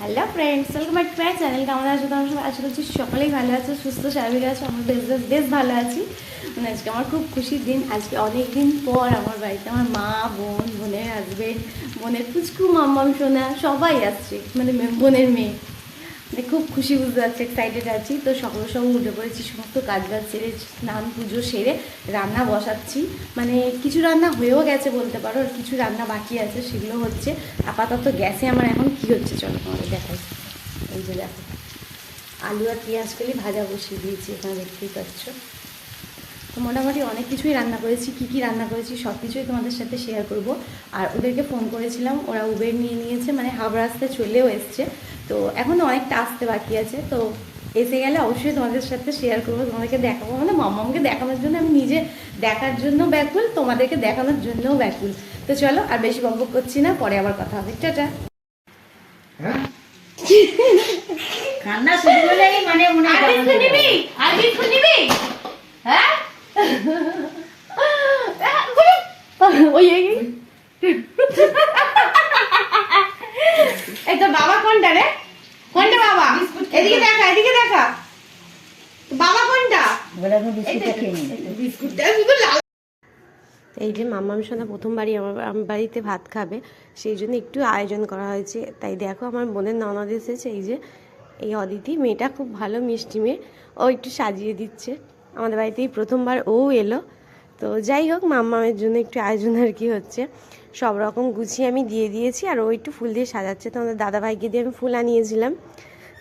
Hello friends welcome back to my channel কেমন আছো তোমার সবাই? আশা করছি সকলেই ভালো আছো, সুস্থ, স্বাভাবিক আছো। আমার বেশ বেশ বেশ ভালো আছি। মানে আজকে আমার খুব খুশির দিন। আজকে অনেক দিন পর আমার বাড়িতে আমার মা, বোন, বোনের হাজবেন্ড বোনের পুচকু, মাম্মাম, সোনা সবাই আসছে। মানে বোনের মেয়ে। খুব খুশি বুঝতে পারছি এক্সাইটেড আছি। তো সকাল সকাল উঠে পড়েছি, সমস্ত কাজ বাজ সেরে, স্নান, পুজো সেরে, রান্না বসাচ্ছি। মানে কিছু রান্না হয়েও গেছে বলতে পারো, আর কিছু রান্না বাকি আছে, সেগুলো হচ্ছে। আপাতত গ্যাসে আমার এখন কি হচ্ছে চলো তোমাদের দেখাই। এই যে দেখো, আলু আর পেঁয়াজ কলি ভাজা বসিয়ে দিয়েছি, এখানে দেখতেই পাচ্ছ। তো মোটামুটি অনেক কিছুই রান্না করেছি, কি কি রান্না করেছি সব কিছুই তোমাদের সাথে শেয়ার করব। আর ওদেরকে ফোন করেছিলাম, ওরা উবের নিয়ে নিয়েছে মানে হাবড়া আসতে চলেও এসছে। তো এখনও অনেকটা আসতে বাকি আছে তো এসে গেলে অবশ্যই তোমাদের সাথে শেয়ার করব তোমাদেরকে দেখাবো। মানে মামামকে দেখানোর জন্য আমি নিজে দেখার জন্য ব্যাকুল তোমাদেরকে দেখানোর জন্যও ব্যাকুল। তো চলো আর বেশি বকবক করছি না পরে আবার কথা হবে। টাটা। হ্যাঁ? কান্না শুরু মানে মনে হয় আর বিস্কুট নিবি আর বিস্কুট নিবি হ্যাঁ ওই এই এই। এই তোর বাবা কোনটা রে? কোনটা বাবা? এদিকে দেখা এদিকে দেখা। বাবা কোনটা? বিস্কুটটা খেয়ে নিই। বিস্কুটটা শুধু লাল। এই যে মাম্মাম সোনা প্রথমবারই আমার আমার বাড়িতে ভাত খাবে সেই জন্য একটু আয়োজন করা হয়েছে। তাই দেখো আমার বোনের ননদ এসেছে এই যে এই অদিতি মেয়েটা খুব ভালো মিষ্টি মেয়ে। ও একটু সাজিয়ে দিচ্ছে। আমাদের বাড়িতে প্রথমবার ও এলো। তো যাই হোক মাম্মামের জন্য একটু আয়োজন আর কি হচ্ছে। সব রকম গুছিয়ে আমি দিয়ে দিয়েছি আর ও একটু ফুল দিয়ে সাজাচ্ছে। তো আমাদের দাদাভাইকে দিয়ে আমি ফুল আনিয়েছিলাম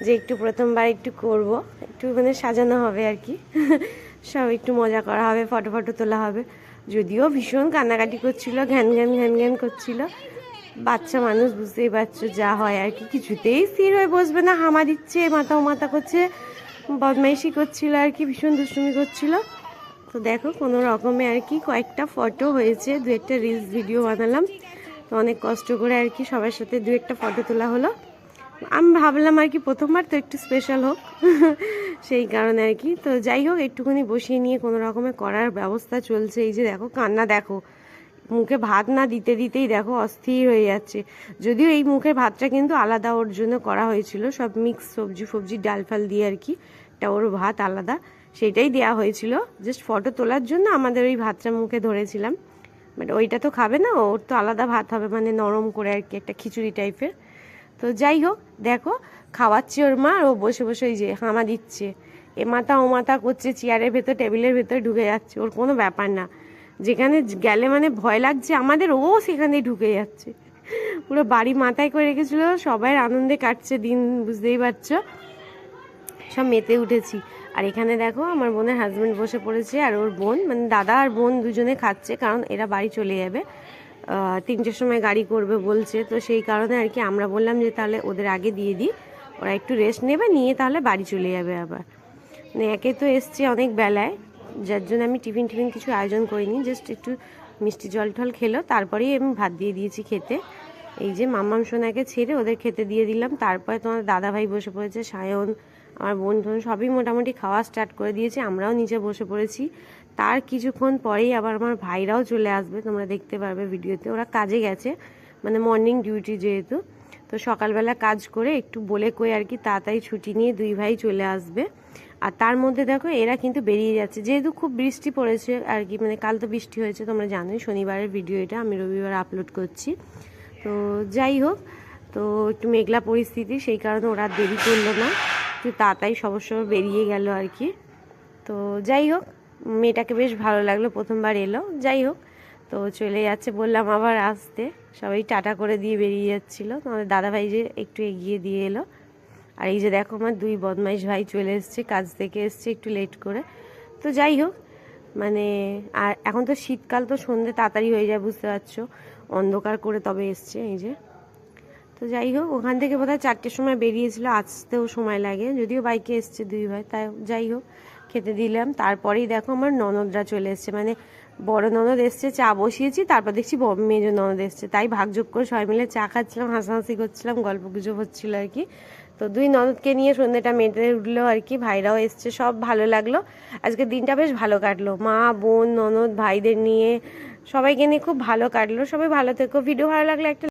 যে একটু প্রথমবার একটু করব। একটু মানে সাজানো হবে আর কি। সব একটু মজা করা হবে, ফটো ফটো তোলা হবে। যদিও ভীষণ কান্নাকাটি করছিল, ঘ্যান ঘ্যান ঘ্যান ঘ্যান করছিল। বাচ্চা মানুষ, বুঝতেই পারছ যা হয় আর কি। কিছুতেই স্থির হয়ে বসবে না, হামা দিচ্ছে, মাথা মাথা করছে, বদমাইশি করছিল আর কি, ভীষণ দুষ্টুমি করছিল। তো দেখো, কোনো রকমে আর কি কয়েকটা ফটো হয়েছে, দু একটা রিলস ভিডিও বানালাম। তো অনেক কষ্ট করে আর কি সবার সাথে দু একটা ফটো তোলা হলো। আমি ভাবলাম আর কি প্রথমবার তো একটু স্পেশাল হোক, সেই কারণে আর কি। তো যাই হোক, একটুখানি বসিয়ে নিয়ে কোনো রকমে করার ব্যবস্থা চলছে। এই যে দেখো, কান্না দেখো, মুখে ভাত না দিতে দিতেই দেখো অস্থির হয়ে যাচ্ছে। যদিও এই মুখের ভাতটা কিন্তু আলাদা ওর জন্য করা হয়েছিল, সব মিক্স সবজি ফবজি ডাল ফাল দিয়ে আর কি এটা ওর ভাত আলাদা। সেটাই দেওয়া হয়েছিল। জাস্ট ফটো তোলার জন্য আমাদের ওই ভাতটা মুখে ধরেছিলাম। বাট ওইটা তো খাবে না, ওর তো আলাদা ভাত হবে মানে নরম করে আর কি, একটা খিচুড়ি টাইপের তো যাই হোক, দেখো, খাওয়াচ্ছে ওর মা ও বসে বসে ওই যে হামা দিচ্ছে। এ মাথা ও মাথা করছে, চেয়ারের ভেতর, টেবিলের ভেতর ঢুকে যাচ্ছে, ওর কোনো ব্যাপার না। যেখানে গেলে মানে ভয় লাগছে, আমাদের ও সেখানে ঢুকে যাচ্ছে। পুরো বাড়ি মাথায় করে রেখেছিল, সবাই আনন্দে কাটছে দিন, বুঝতেই পারছ? সব মেতে উঠেছি। আর এখানে দেখো আমার বোনের হাজব্যান্ড বসে পড়েছে আর ওর বোন মানে দাদা আর বোন দুজনে খাচ্ছে কারণ এরা বাড়ি চলে যাবে। তিনটের সময় গাড়ি করবে বলছে, তো সেই কারণে আর কি আমরা বললাম যে তাহলে ওদের আগে দিয়ে দিই। ওরা একটু রেস্ট নেবে, নিয়ে তাহলে বাড়ি চলে যাবে আবার। মানে একে তো এসছে অনেক বেলায়, যার জন্য আমি টিফিন টিফিন কিছু আয়োজন করিনি জাস্ট একটু মিষ্টি জল টল খেলো, তারপরেই আমি ভাত দিয়ে দিয়েছি খেতে। এই যে মাম্মাম সোনাকে ছেড়ে ওদের খেতে দিয়ে দিলাম, তারপরে তোমার দাদাভাই বসে পড়েছে, সায়ন আমার বোন টোন সবই মোটামুটি খাওয়া স্টার্ট করে দিয়েছে, আমরাও নিচে বসে পড়েছি। তার কিছুক্ষণ পরেই আবার আমার ভাইরাও চলে আসবে, তোমরা দেখতে পারবে ভিডিওতে। ওরা কাজে গেছে মানে মর্নিং ডিউটি যেহেতু। তো সকালবেলা কাজ করে একটু বলে কই আর কি, তাড়াতাড়ি ছুটি নিয়ে দুই ভাই চলে আসবে। আর তার মধ্যে দেখো, এরা কিন্তু বেরিয়ে যাচ্ছে। যেহেতু খুব বৃষ্টি পড়েছে আর কি মানে কাল তো বৃষ্টি হয়েছে, তোমরা জানোই শনিবারের ভিডিও এটা, আমি রবিবার আপলোড করছি। তো যাই হোক, তো একটু মেঘলা পরিস্থিতি, সেই কারণে ওরা দেরি করল না। তাড়াতাড়ি সবার সবার বেরিয়ে গেল আর কি। তো যাই হোক, মেয়েটাকে বেশ ভালো লাগল, প্রথমবার এলো। যাই হোক, তো চলে যাচ্ছে বললাম আবার আসতে। সবাই টাটা করে দিয়ে বেরিয়ে যাচ্ছিল। তোমাদের দাদাভাই যে একটু এগিয়ে দিয়ে এলো। আর এই যে দেখো আমার দুই বদমাইশ ভাই চলে এসছে, কাজ থেকে এসছে একটু লেট করে। তো যাই হোক মানে আর এখন তো শীতকাল, তো সন্ধে তাড়াতাড়ি হয়ে যায়, বুঝতে পারছ। অন্ধকার করে তবে এসছে এই যে। তো যাই হোক, ওখান থেকে বোধহয় চারটের সময় বেরিয়েছিল, আসতেও সময় লাগে। যদিও বাইকে এসছে দুই ভাই, তাই যাই হোক, খেতে দিলাম। তারপরেই দেখো আমার ননদরা চলে এসছে। মানে বড় ননদ এসছে, চা বসিয়েছি, তারপর দেখছি মেজো ননদ এসছে। তাই ভাগযোগ করে সবাই মিলে চা খাচ্ছিলাম, হাসাহাসি করছিলাম, গল্প গুজব হচ্ছিল আর কি। তো দুই ননদকে নিয়ে সন্ধ্যেটা মেটে উঠল আর কি, ভাইরাও এসছে, সব ভালো লাগল। আজকে দিনটা বেশ ভালো কাটলো। মা, বোন, ননদ, ভাইদের নিয়ে সবাইকে নিয়ে খুব ভালো কাটলো। সবাই ভালো থেকো। ভিডিও ভালো লাগলে একটা